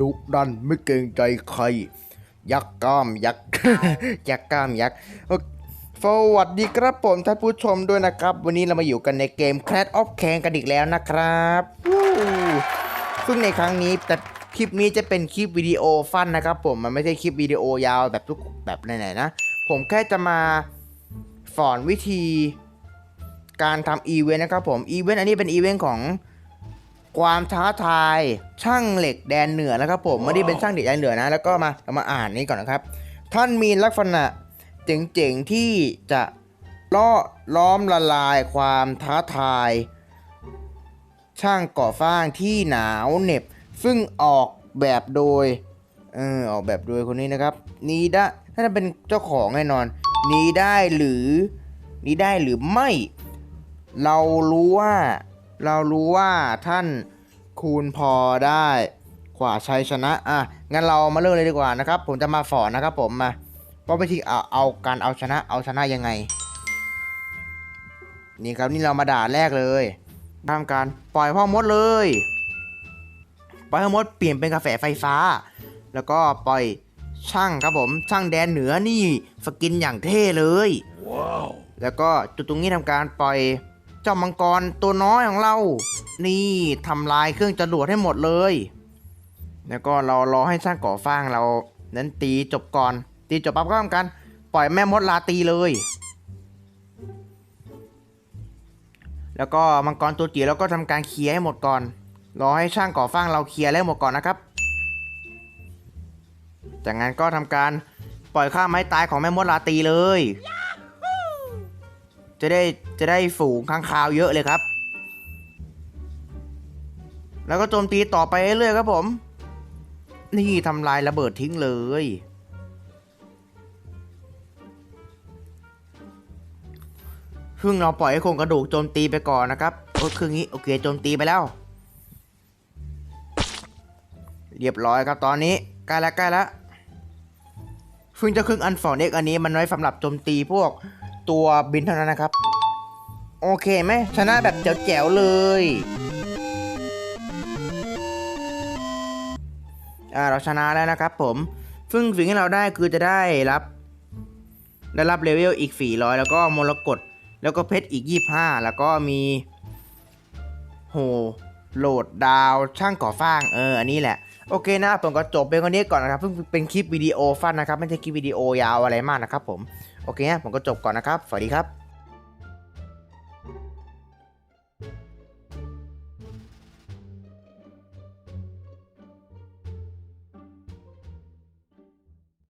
ดุดันไม่เกรงใจใคร ยักษ์กล้ามยักษ์ยักษ์กล้ามยักษ์โอเคสวัสดีครับผมท่านผู้ชมด้วยนะครับ วันนี้เรามาอยู่กันในเกม Clash of Clans กันอีกแล้วนะครับซึ่งในครั้งนี้แต่คลิปนี้จะเป็นคลิปวิดีโอฟันนะครับผมมันไม่ใช่คลิปวิดีโอยาวแบบทุกแบบไหนๆนะ ผมแค่จะมาสอนวิธีการทำอีเวนต์นะครับผมอีเวนต์อันนี้เป็นอีเวนต์ของ ความท้าทายช่างเหล็กแดนเหนือนะครับผมไม่ได้เป็นช่างเหล็กแดนเหนือนะแล้วก็มาเรามาอ่านนี้ก่อนนะครับ ท่านมีลักษณะเจ๋งๆที่จะล่อล้อมละลายความท้าทาย ช่างก่อสร้างที่หนาวเหน็บ ซึ่งออกแบบโดยเออออกแบบโดยคนนี้นะครับ นี้ได้ถ้าจะเป็นเจ้าของแน่นอน นี้ได้หรือ นี้ได้หรือไม่ เรารู้ว่า เรารู้ว่าท่านคูณพอได้กว่าชัยชนะ อะ งั้นเรามาเริ่มเลยดีกว่านะครับ ผมจะมาฝอนนะครับผมมาว่าวิธีเอาเอาการเอาชนะเอาชนะยังไง นี่ครับนี่เรามาด่าแรกเลยทำการปล่อยพ่อมดเลย ปล่อยพ่อมดเปลี่ยนเป็นกาแฟไฟฟ้า แล้วก็ปล่อยช่างครับผมช่างแดนเหนือนี่สกินอย่างเท่เลยแล้วก็จุดตรงนี้ทำการปล่อยเจ้ามังกรตัวน้อยของเรา นี่ทำลายเครื่องจรวดให้หมดเลย แล้วก็เรารอให้ช่างก่อฟางเรานั้นตีจบก่อน ตีจบปั๊บก็ทำการปล่อยแม่มดลาตีเลย แล้วก็มังกรตัวจิ๋วแล้วก็ทำการเคลียร์ให้หมดก่อน รอให้ช่างก่อฟางเราเคลียร์แล้วหมดก่อนนะครับ จากนั้นก็ทำการปล่อยข้าไม้ตายของแม่มดลาตีเลย จะได้จะได้ฝูงข้างคาวเยอะเลยครับ แล้วก็โจมตีต่อไปเรื่อยๆครับผม นี่ทำลายระเบิดทิ้งเลยซึ่งเราปล่อยให้โครงกระดูกโจมตีไปก่อนนะครับโอ้คืองี้โอเคโจมตีไปแล้ว เรียบร้อยครับตอนนี้ใกล้แล้วใกล้แล้วซึ่งเจะครึ่งอันฟอร์เน็กอันนี้มันไว้สำหรับโจมตีพวก ตัวบินเท่านั้นนะครับ โอเคไหมชนะแบบแจ๋วๆเลย อ่าเราชนะแล้วนะครับผมซึ่งสิ่งที่เราได้คือจะได้รับ ได้รับเลเวลอีก 400 แล้วก็มรกตแล้วก็เพชรอีก 25 แล้วก็มีโหโหลดดาวช่างก่อสร้างเอออันนี้แหละโอเคนะผมก็จบเป็นคนนี้ก่อนนะครับเพิ่งเป็นคลิปวิดีโอฟันนะครับ ไม่ใช่คลิปวิดีโอยาวอะไรมากนะครับผม โอเคนะผมก็จบก่อนนะครับ สวัสดีครับ